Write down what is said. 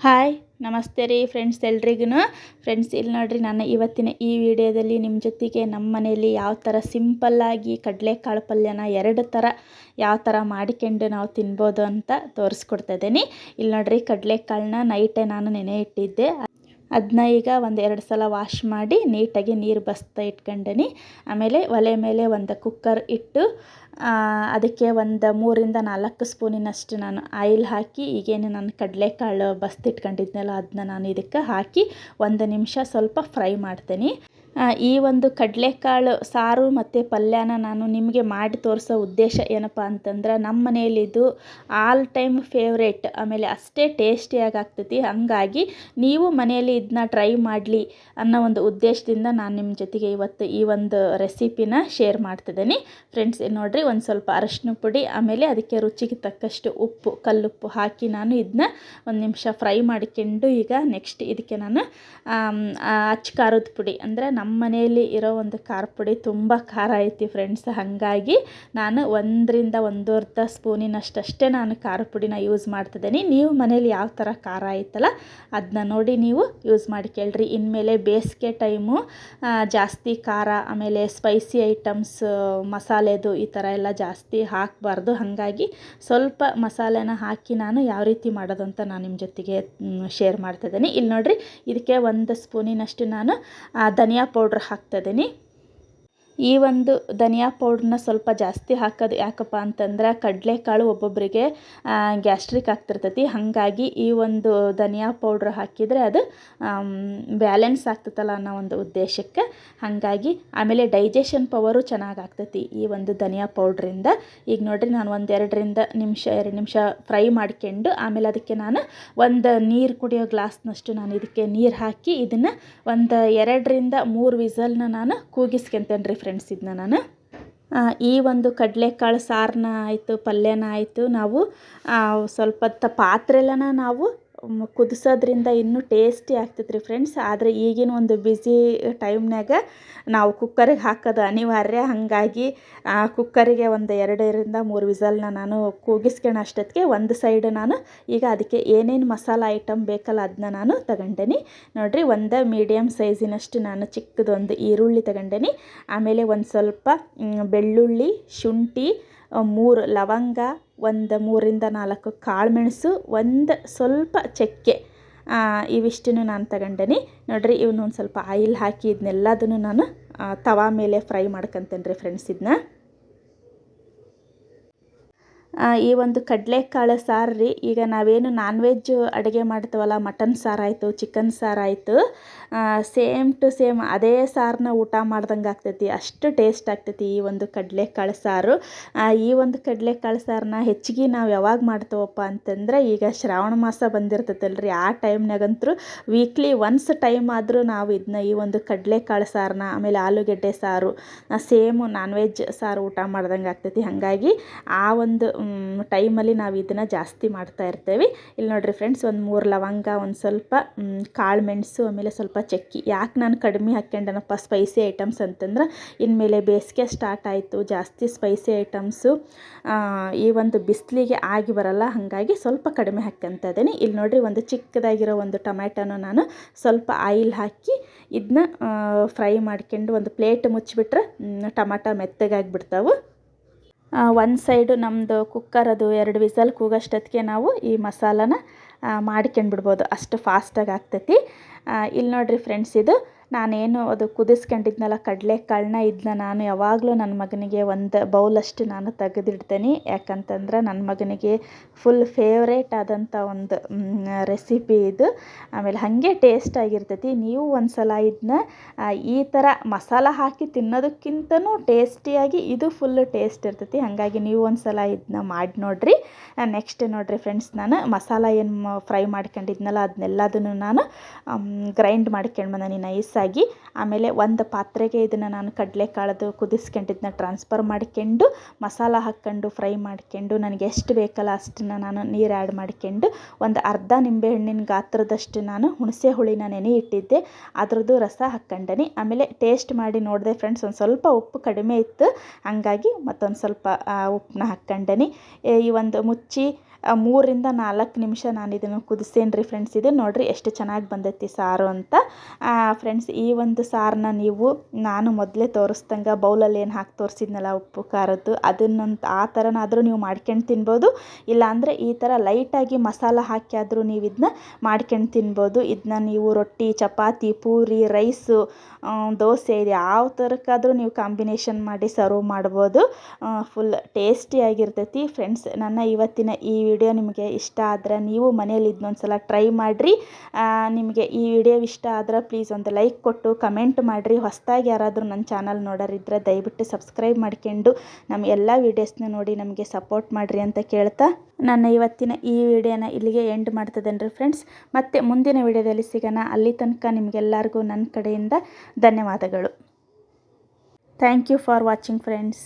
Hi, ನಮಸ್ತೆ ರೀ friends ಎಲ್ರಿಗೂ ಫ್ರೆಂಡ್ಸ್, ಇಲ್ಲಿ ನೋಡಿರಿ ನಾನು ಇವತ್ತಿನ ಈ ವಿಡಿಯೋದಲ್ಲಿ ನಿಮ್ಮ ಜೊತೆಗೆ ನಮ್ಮ ಮನೆಯಲ್ಲಿ ಯಾವ ಥರ ಸಿಂಪಲ್ಲಾಗಿ ಕಡಲೆಕಾಳು ಪಲ್ಯನ ಎರಡು ಥರ ಯಾವ ಥರ ಮಾಡಿಕೊಂಡು ನಾವು ತಿನ್ಬೋದು ಅಂತ ತೋರಿಸ್ಕೊಡ್ತಾ ಇಲ್ಲಿ ನೋಡಿರಿ ಕಡಲೆಕಾಳನ್ನ ನೈಟೇ ನಾನು ನೆನೆ ಇಟ್ಟಿದ್ದೆ. ಅದನ್ನ ಈಗ ಒಂದು ಎರಡು ಸಲ ವಾಶ್ ಮಾಡಿ ನೀಟಾಗಿ ನೀರು ಬಸ್ತಾ ಇಟ್ಕೊಂಡೆನಿ. ಆಮೇಲೆ ಒಲೆ ಮೇಲೆ ಒಂದು ಕುಕ್ಕರ್ ಇಟ್ಟು ಅದಕ್ಕೆ ಒಂದು ಮೂರಿಂದ ನಾಲ್ಕು ಸ್ಪೂನಿನಷ್ಟು ನಾನು ಆಯಿಲ್ ಹಾಕಿ, ಈಗೇನು ನಾನು ಕಡಲೆಕಾಳು ಬಸ್ತಿಟ್ಕೊಂಡಿದ್ನಲ್ಲ ಅದನ್ನ ನಾನು ಇದಕ್ಕೆ ಹಾಕಿ ಒಂದು ನಿಮಿಷ ಸ್ವಲ್ಪ ಫ್ರೈ ಮಾಡ್ತೀನಿ. ಈ ಒಂದು ಕಡಲೆಕಾಳು ಸಾರು ಮತ್ತು ಪಲ್ಯನ ನಾನು ನಿಮಗೆ ಮಾಡಿ ತೋರಿಸೋ ಉದ್ದೇಶ ಏನಪ್ಪ ಅಂತಂದ್ರೆ ನಮ್ಮ ಮನೆಯಲ್ಲಿ ಇದು ಆಲ್ ಟೈಮ್ ಫೇವ್ರೇಟ್ ಆಮೇಲೆ ಅಷ್ಟೇ ಟೇಸ್ಟಿಯಾಗಿ ಆಗ್ತೈತಿ ಹಾಗಾಗಿ ನೀವು ಮನೆಯಲ್ಲಿ ಇದನ್ನ ಟ್ರೈ ಮಾಡಲಿ ಅನ್ನೋ ಒಂದು ಉದ್ದೇಶದಿಂದ ನಾನು ನಿಮ್ಮ ಜೊತೆಗೆ ಇವತ್ತು ಈ ಒಂದು ರೆಸಿಪಿನ ಶೇರ್ ಮಾಡ್ತಿದ್ದೀನಿ. ಫ್ರೆಂಡ್ಸ್ ನೋಡಿರಿ, ಒಂದು ಸ್ವಲ್ಪ ಅರಶಿನ ಪುಡಿ, ಆಮೇಲೆ ಅದಕ್ಕೆ ರುಚಿಗೆ ತಕ್ಕಷ್ಟು ಉಪ್ಪು, ಕಲ್ಲುಪ್ಪು ಹಾಕಿ ನಾನು ಇದನ್ನ ಒಂದು ನಿಮಿಷ ಫ್ರೈ ಮಾಡಿಕೊಂಡು ಈಗ ನೆಕ್ಸ್ಟ್ ಇದಕ್ಕೆ ನಾನು ಅಚ್ಚ ಖಾರದ ಪುಡಿ ಅಂದರೆ ನಮ್ಮ ನಮ್ಮ ಮನೆಯಲ್ಲಿ ಇರೋ ಒಂದು ಖಾರ ಪುಡಿ ತುಂಬ ಖಾರ ಐತಿ ಫ್ರೆಂಡ್ಸ್ ಹಾಗಾಗಿ ನಾನು ಒಂದರಿಂದ ಒಂದೂವರೆ ಸ್ಪೂನಿನಷ್ಟಷ್ಟೇ ನಾನು ಖಾರ ಪುಡಿನ ಯೂಸ್ ಮಾಡ್ತಿದ್ದೀನಿ. ನೀವು ಮನೇಲಿ ಯಾವ ಥರ ಖಾರ ಐತಲ್ಲ ಅದನ್ನ ನೋಡಿ ನೀವು ಯೂಸ್ ಮಾಡಿ ಕೇಳ್ರಿ. ಇನ್ಮೇಲೆ ಬೇಸಿಗೆ ಟೈಮು ಜಾಸ್ತಿ ಖಾರ, ಆಮೇಲೆ ಸ್ಪೈಸಿ ಐಟಮ್ಸ್ ಮಸಾಲೆದು ಈ ಥರ ಎಲ್ಲ ಜಾಸ್ತಿ ಹಾಕಬಾರ್ದು. ಹಾಗಾಗಿ ಸ್ವಲ್ಪ ಮಸಾಲೆನ ಹಾಕಿ ನಾನು ಯಾವ ರೀತಿ ಮಾಡೋದು ಅಂತ ನಾನು ನಿಮ್ಮ ಜೊತೆಗೆ ಶೇರ್ ಮಾಡ್ತಿದ್ದೀನಿ. ಇಲ್ಲಿ ನೋಡಿರಿ, ಇದಕ್ಕೆ ಒಂದು ಸ್ಪೂನಿನಷ್ಟು ನಾನು ಧನಿಯಾ ಪೌಡ್ರ್ ಹಾಕ್ತಿದ್ದೀನಿ ಈ ಒಂದು ಧನಿಯಾ ಪೌಡ್ರನ್ನ ಸ್ವಲ್ಪ ಜಾಸ್ತಿ ಹಾಕೋದು ಯಾಕಪ್ಪ ಅಂತಂದ್ರೆ ಕಡಲೆಕಾಳು ಒಬ್ಬೊಬ್ಬರಿಗೆ ಗ್ಯಾಸ್ಟ್ರಿಕ್ ಆಗ್ತಿರ್ತೈತಿ. ಹಾಗಾಗಿ ಈ ಒಂದು ಧನಿಯಾ ಪೌಡ್ರ್ ಹಾಕಿದರೆ ಅದು ಬ್ಯಾಲೆನ್ಸ್ ಆಗ್ತೈತಲ್ಲ ಅನ್ನೋ ಒಂದು ಉದ್ದೇಶಕ್ಕೆ. ಹಾಗಾಗಿ ಆಮೇಲೆ ಡೈಜೆಷನ್ ಪವರು ಚೆನ್ನಾಗಿ ಆಗ್ತೈತಿ ಈ ಒಂದು ಧನಿಯಾ ಪೌಡ್ರಿಂದ. ಈಗ ನೋಡಿರಿ ನಾನು ಒಂದು ಎರಡರಿಂದ ನಿಮಿಷ, ಎರಡು ನಿಮಿಷ ಫ್ರೈ ಮಾಡ್ಕೊಂಡು ಆಮೇಲೆ ಅದಕ್ಕೆ ನಾನು ಒಂದು ನೀರು ಕುಡಿಯೋ ಗ್ಲಾಸ್ನಷ್ಟು ನಾನು ಇದಕ್ಕೆ ನೀರು ಹಾಕಿ ಇದನ್ನು ಒಂದು ಎರಡರಿಂದ ಮೂರು ವಿಸಲ್ನ ನಾನು ಕೂಗಿಸ್ಕೊಂತೇನೆ ರೀ ಫ್ರೆಂಡ್ಸ್ ಇದನ್ನ ನಾನು. ಈ ಒಂದು ಕಡಲೆಕಾಳು ಸಾರನ್ನ ಆಯಿತು, ಪಲ್ಯನ ಆಯಿತು, ನಾವು ಸ್ವಲ್ಪ ಹೊತ್ತು ಪಾತ್ರೆಲನ ನಾವು ಕುದಿಸೋದ್ರಿಂದ ಇನ್ನೂ ಟೇಸ್ಟಿ ಆಗ್ತೈತೆ ರೀ ಫ್ರೆಂಡ್ಸ್. ಆದರೆ ಈಗಿನ ಒಂದು ಬ್ಯುಸಿ ಟೈಮ್ನಾಗ ನಾವು ಕುಕ್ಕರಿಗೆ ಹಾಕೋದು ಅನಿವಾರ್ಯ. ಹಾಗಾಗಿ ಕುಕ್ಕರಿಗೆ ಒಂದು ಎರಡರಿಂದ ಮೂರು ವಿಸಲ್ನ ನಾನು ಕೂಗಿಸ್ಕೊಂಡು ಅಷ್ಟೊತ್ತಿಗೆ. ಒಂದು ಸೈಡ್ ನಾನು ಈಗ ಅದಕ್ಕೆ ಏನೇನು ಮಸಾಲ ಐಟಮ್ ಬೇಕಲ್ಲ ಅದನ್ನ ನಾನು ತಗೊಂಡೇನಿ. ನೋಡಿರಿ, ಒಂದು ಮೀಡಿಯಮ್ ಸೈಜಿನಷ್ಟು ನಾನು ಚಿಕ್ಕದೊಂದು ಈರುಳ್ಳಿ ತಗೊಂಡೇನಿ. ಆಮೇಲೆ ಒಂದು ಸ್ವಲ್ಪ ಬೆಳ್ಳುಳ್ಳಿ, ಶುಂಠಿ ಮೂರು ಲವಂಗ, ಒಂದು ಮೂರಿಂದ ನಾಲ್ಕು ಕಾಳುಮೆಣಸು, ಒಂದು ಸ್ವಲ್ಪ ಚಕ್ಕೆ. ಇವಿಷ್ಟನ್ನು ನಾನು ತಗೊಂಡೇನಿ. ನೋಡಿರಿ ಇವನ್ನ ಒಂದು ಸ್ವಲ್ಪ ಆಯಿಲ್ ಹಾಕಿ ಇದನ್ನೆಲ್ಲದನ್ನು ನಾನು ತವಾ ಮೇಲೆ ಫ್ರೈ ಮಾಡ್ಕೊತೇನೆ ರೀ ಫ್ರೆಂಡ್ಸ್ ಇದನ್ನ ಈ ಒಂದು ಕಡಲೆಕಾಳು ಸಾರು ರೀ, ಈಗ ನಾವೇನು ನಾನ್ ವೆಜ್ ಅಡುಗೆ ಮಾಡ್ತೀವಲ್ಲ ಮಟನ್ ಸಾರು ಆಯಿತು ಚಿಕನ್ ಸಾರು ಆಯಿತು ಸೇಮ್ ಟು ಸೇಮ್ ಅದೇ ಸಾರನ್ನ ಊಟ ಮಾಡ್ದಂಗೆ ಆಗ್ತೈತಿ, ಅಷ್ಟು ಟೇಸ್ಟ್ ಆಗ್ತೈತಿ ಈ ಒಂದು ಕಡಲೆಕಾಳು ಸಾರು. ಈ ಒಂದು ಕಡಲೆಕಾಳು ಸಾರನ್ನ ಹೆಚ್ಚಿಗೆ ನಾವು ಯಾವಾಗ ಮಾಡ್ತೇವಪ್ಪ ಅಂತಂದ್ರೆ, ಈಗ ಶ್ರಾವಣ ಮಾಸ ಬಂದಿರ್ತೈತಲ್ರಿ, ಆ ಟೈಮ್ನಾಗಂತೂ ವೀಕ್ಲಿ ಒನ್ಸ್ ಟೈಮ್ ಆದರೂ ನಾವು ಇದನ್ನ ಈ ಒಂದು ಕಡಲೆಕಾಳು ಸಾರನ್ನ ಆಮೇಲೆ ಆಲೂಗೆಡ್ಡೆ ಸಾರು ಸೇಮ್ ನಾನ್ ವೆಜ್ ಸಾರು ಊಟ ಮಾಡ್ದಂಗೆ ಆಗ್ತೈತಿ. ಹಾಗಾಗಿ ಆ ಒಂದು ಟೈಮಲ್ಲಿ ನಾವು ಇದನ್ನು ಜಾಸ್ತಿ ಮಾಡ್ತಾ ಇರ್ತೇವೆ. ಇಲ್ಲಿ ನೋಡಿರಿ ಫ್ರೆಂಡ್ಸ್ ಒಂದು ಮೂರು ಲವಂಗ, ಒಂದು ಸ್ವಲ್ಪ ಕಾಳು ಮೆಣಸು, ಆಮೇಲೆ ಸ್ವಲ್ಪ ಚಕ್ಕಿ. ಯಾಕೆ ನಾನು ಕಡಿಮೆ ಹಾಕ್ಕೊಂಡನಪ್ಪ ಸ್ಪೈಸಿ ಐಟಮ್ಸ್ ಅಂತಂದ್ರೆ, ಇನ್ಮೇಲೆ ಬೇಸಿಗೆ ಸ್ಟಾರ್ಟ್ ಆಯಿತು. ಜಾಸ್ತಿ ಸ್ಪೈಸಿ ಐಟಮ್ಸು ಈ ಒಂದು ಬಿಸಿಲಿಗೆ ಆಗಿ ಬರಲ್ಲ. ಹಾಗಾಗಿ ಸ್ವಲ್ಪ ಕಡಿಮೆ ಹಾಕ್ಕೊಂತ ಇದ್ದೀನಿ. ಇಲ್ಲಿ ನೋಡಿರಿ ಒಂದು ಚಿಕ್ಕದಾಗಿರೋ ಒಂದು ಟೊಮ್ಯಾಟೊನ ನಾನು ಸ್ವಲ್ಪ ಆಯಿಲ್ ಹಾಕಿ ಇದನ್ನ ಫ್ರೈ ಮಾಡ್ಕೊಂಡು ಒಂದು ಪ್ಲೇಟ್ ಮುಚ್ಚಿಬಿಟ್ರೆ ಟೊಮಾಟೊ ಮೆತ್ತಗಾಗಿಬಿಡ್ತಾವೆ ಒಂದು ಸೈಡು ನಮ್ಮದು ಕುಕ್ಕರ್ ಅದು ಎರಡು ವಿಸಲ್ ಕೂಗೋಷ್ಟೊತ್ತಿಗೆ ನಾವು ಈ ಮಸಾಲನ ಮಾಡ್ಕೊಂಡ್ಬಿಡ್ಬೋದು. ಅಷ್ಟು ಫಾಸ್ಟಾಗಿ ಆಗ್ತೈತಿ. ಇಲ್ಲಿ ನೋಡಿರಿ ಫ್ರೆಂಡ್ಸ್ ಇದು. ನಾನೇನು ಅದು ಕುದಿಸ್ಕೊಂಡಿದ್ನಲ್ಲ, ಕಡಲೆಕಾಳನ್ನ ಇದನ್ನ ನಾನು ಯಾವಾಗಲೂ ನನ್ನ ಮಗನಿಗೆ ಒಂದು ಬೌಲಷ್ಟು ನಾನು ತೆಗೆದಿಡ್ತೀನಿ. ಯಾಕಂತಂದ್ರೆ ನನ್ನ ಮಗನಿಗೆ ಫುಲ್ ಫೇವ್ರೇಟ್ ಆದಂಥ ಒಂದು ರೆಸಿಪಿ ಇದು. ಆಮೇಲೆ ಹಾಗೆ ಟೇಸ್ಟ್ ಆಗಿರ್ತೈತಿ. ನೀವು ಒಂದು ಸಲ ಇದನ್ನ ಈ ಥರ ಮಸಾಲ ಹಾಕಿ ತಿನ್ನೋದಕ್ಕಿಂತನೂ ಟೇಸ್ಟಿಯಾಗಿ ಇದು ಫುಲ್ ಟೇಸ್ಟ್ ಇರ್ತೈತಿ. ಹಾಗಾಗಿ ನೀವು ಒಂದು ಸಲ ಇದನ್ನ ಮಾಡಿ ನೋಡಿರಿ. ನೆಕ್ಸ್ಟ್ ನೋಡಿರಿ ಫ್ರೆಂಡ್ಸ್ ನಾನು ಮಸಾಲ ಏನು ಫ್ರೈ ಮಾಡ್ಕೊಂಡಿದ್ನಲ್ಲ ಅದನ್ನೆಲ್ಲದನ್ನು ನಾನು ಗ್ರೈಂಡ್ ಮಾಡ್ಕೊಂಡು ಬಂದಿನಿ. ನೈಸ್ ಆಗಿ ಆಮೇಲೆ ಒಂದು ಪಾತ್ರೆಗೆ ಇದನ್ನು ನಾನು ಕಡಲೆಕಾಳದು ಕುದಿಸ್ಕೊಂಡಿದ್ದನ್ನ ಟ್ರಾನ್ಸ್ಫರ್ ಮಾಡಿಕೊಂಡು, ಮಸಾಲ ಹಾಕ್ಕೊಂಡು ಫ್ರೈ ಮಾಡ್ಕೊಂಡು, ನನಗೆ ಎಷ್ಟು ಬೇಕಲ್ಲ ಅಷ್ಟನ್ನು ನಾನು ನೀರು ಆ್ಯಡ್ ಮಾಡ್ಕೊಂಡು, ಒಂದು ಅರ್ಧ ನಿಂಬೆಹಣ್ಣಿನ ಗಾತ್ರದಷ್ಟು ನಾನು ಹುಣಸೆ ಹುಳಿನ ನೆನೆ ಇಟ್ಟಿದ್ದೆ. ಅದ್ರದ್ದು ರಸ ಹಾಕ್ಕೊಂಡನಿ. ಆಮೇಲೆ ಟೇಸ್ಟ್ ಮಾಡಿ ನೋಡಿದೆ ಫ್ರೆಂಡ್ಸ್ ಒಂದು ಸ್ವಲ್ಪ ಉಪ್ಪು ಕಡಿಮೆ ಇತ್ತು. ಹಾಗಾಗಿ ಮತ್ತೊಂದು ಸ್ವಲ್ಪ ಉಪ್ಪನ್ನ ಹಾಕ್ಕೊಂಡನಿ. ಈ ಒಂದು ಮುಚ್ಚಿ ಆ, ಮೂರಿಂದ ನಾಲ್ಕು ನಿಮಿಷ ನಾನು ಇದನ್ನು ಕುದಿಸ್ತೇನೆ ರೀ ಫ್ರೆಂಡ್ಸ್ ಇದು ನೋಡಿರಿ ಎಷ್ಟು ಚೆನ್ನಾಗಿ ಬಂದೈತಿ ಸಾರು ಅಂತ. ಫ್ರೆಂಡ್ಸ್ ಈ ಒಂದು ಸಾರನ್ನ ನೀವು ನಾನು ಮೊದಲೇ ತೋರಿಸ್ದಂಗೆ ಬೌಲಲ್ಲಿ ಏನು ಹಾಕಿ ತೋರಿಸಿದ್ನಲ್ಲ ಉಪ್ಪು ಖಾರದ್ದು ಅದನ್ನಂತ ಆ ಥರನಾದರೂ ನೀವು ಮಾಡ್ಕೊಂಡು ತಿನ್ಬೋದು. ಇಲ್ಲಾಂದರೆ ಈ ಥರ ಲೈಟಾಗಿ ಮಸಾಲ ಹಾಕಿ ಆದರೂ ನೀವು ಇದನ್ನ ಮಾಡ್ಕೊಂಡು ತಿನ್ಬೋದು. ಇದನ್ನ ನೀವು ರೊಟ್ಟಿ ಚಪಾತಿ ಪೂರಿ ರೈಸು ದೋಸೆ ಇದು ಯಾವ ಥರಕ್ಕಾದರೂ ನೀವು ಕಾಂಬಿನೇಷನ್ ಮಾಡಿ ಸರ್ವ್ ಮಾಡ್ಬೋದು. ಫುಲ್ ಟೇಸ್ಟಿಯಾಗಿರ್ತೈತಿ ಫ್ರೆಂಡ್ಸ್ ನನ್ನ ಇವತ್ತಿನ ಈ ವಿಡಿಯೋ ನಿಮಗೆ ಇಷ್ಟ ಆದರೆ ನೀವು ಮನೇಲಿ ಇದನ್ನೊಂದು ಸಲ ಟ್ರೈ ಮಾಡಿರಿ ನಿಮಗೆ ಈ ವಿಡಿಯೋ ಇಷ್ಟ ಆದರೆ ಪ್ಲೀಸ್ ಒಂದು ಲೈಕ್ ಕೊಟ್ಟು ಕಮೆಂಟ್ ಮಾಡಿರಿ. ಹೊಸದಾಗಿ ಯಾರಾದರೂ ನನ್ನ ಚಾನಲ್ ನೋಡೋರಿದ್ದರೆ ದಯವಿಟ್ಟು ಸಬ್ಸ್ಕ್ರೈಬ್ ಮಾಡ್ಕೊಂಡು ನಮ್ಮ ಎಲ್ಲ ವೀಡಿಯೋಸ್ನ ನೋಡಿ ನಮಗೆ ಸಪೋರ್ಟ್ ಮಾಡಿರಿ ಅಂತ ಕೇಳ್ತಾ. ನನ್ನ ಇವತ್ತಿನ ಈ ವಿಡಿಯೋನ ಇಲ್ಲಿಗೆ ಎಂಡ್ ಮಾಡ್ತದೇನ್ರಿ ಫ್ರೆಂಡ್ಸ್ ಮತ್ತು ಮುಂದಿನ ವಿಡಿಯೋದಲ್ಲಿ ಸಿಗೋಣ. ಅಲ್ಲಿ ತನಕ ನಿಮಗೆಲ್ಲರಿಗೂ ನನ್ನ ಕಡೆಯಿಂದ ಧನ್ಯವಾದಗಳು. Thank you for watching friends